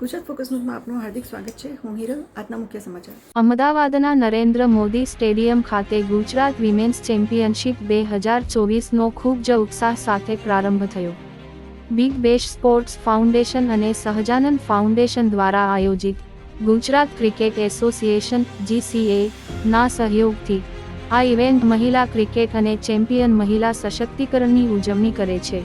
Gujarat focus ન્યૂઝમાં આપનું હાર્દિક સ્વાગત છે. હું હિરલ, આજના મુખ્ય સમાચાર. અમદાવાદના નરેન્દ્ર મોદી સ્ટેડિયમ ખાતે ગુજરાત વિમેન્સ ચેમ્પિયનશિપ બે હજાર ચોવીસનો ખૂબ જ ઉત્સાહ સાથે પ્રારંભ થયો. બિગ બેશ સ્પોર્ટ્સ ફાઉન્ડેશન અને સહજાનંદ ફાઉન્ડેશન દ્વારા આયોજિત ગુજરાત ક્રિકેટ એસોસિએશન, જીસીએ, ના સહયોગથી આ ઇવેન્ટ મહિલા ક્રિકેટ અને ચેમ્પિયન મહિલા સશક્તિકરણની ઉજવણી કરે છે.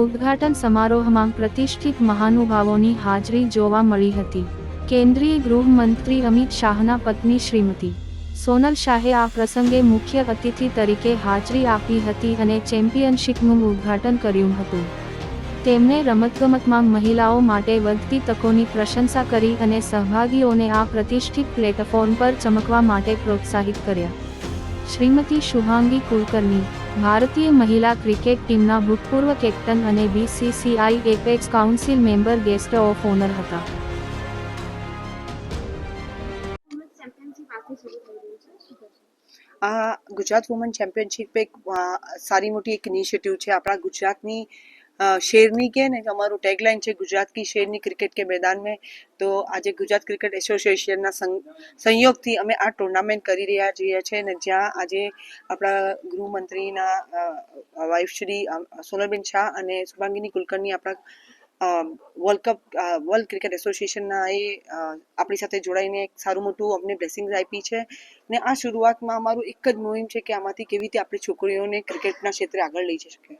ઉદ્ઘાટન સમારોહમાં પ્રતિષ્ઠિત મહાનુભાવોની હાજરી જોવા મળી હતી. કેન્દ્રીય ગૃહમંત્રી અમિત શાહના પત્ની શ્રીમતી સોનલ શાહે આ પ્રસંગે મુખ્ય અતિથિ તરીકે હાજરી આપી હતી અને ચેમ્પિયનશિપનું ઉદ્ઘાટન કર્યું હતું. તેમણે રમતગમતમાં મહિલાઓ માટે વધતી તકોની પ્રશંસા કરી અને સહભાગીઓને આ પ્રતિષ્ઠિત પ્લેટફોર્મ પર ચમકવા માટે પ્રોત્સાહિત કર્યા. શ્રીમતી શુભાંગી કુલકર્ણી ભારતીય મહિલા ક્રિકેટ ટીમના ભૂતપૂર્વ કેપ્ટન અને BCCI apex council member guest of honour હતા. આ ગુજરાત વુમન ચેમ્પિયનશિપ એક સારી મોટી એક ઇનિશિયેટિવ છે. આપણા ગુજરાતની શેરની કે ને, અમારું ટેગલાઇન છે ગુજરાત કી શેરની ક્રિકેટ કે મેદાન મેં, તો આજે ગુજરાત ક્રિકેટ એસોસિએશનના સંયોગથી અમે આ ટુર્નામેન્ટ કરી રહ્યા છીએ છે ને, જ્યાં આજે આપણા ગૃહમંત્રીના વાઇફ શ્રી સોનલબેન શાહ અને શુભાંગીની કુલકર્ણી આપણા વર્લ્ડ કપ વર્લ્ડ ક્રિકેટ એસોસિએશનના એ આપણી સાથે જોડાઈને એક સારું મોટું અમને બ્લેસિંગ્સ આપી છે ને, આ શરૂઆતમાં અમારું એક જ મુહિમ છે કે આમાંથી કેવી રીતે આપણી છોકરીઓને ક્રિકેટના ક્ષેત્રે આગળ લઈ જઈ શકે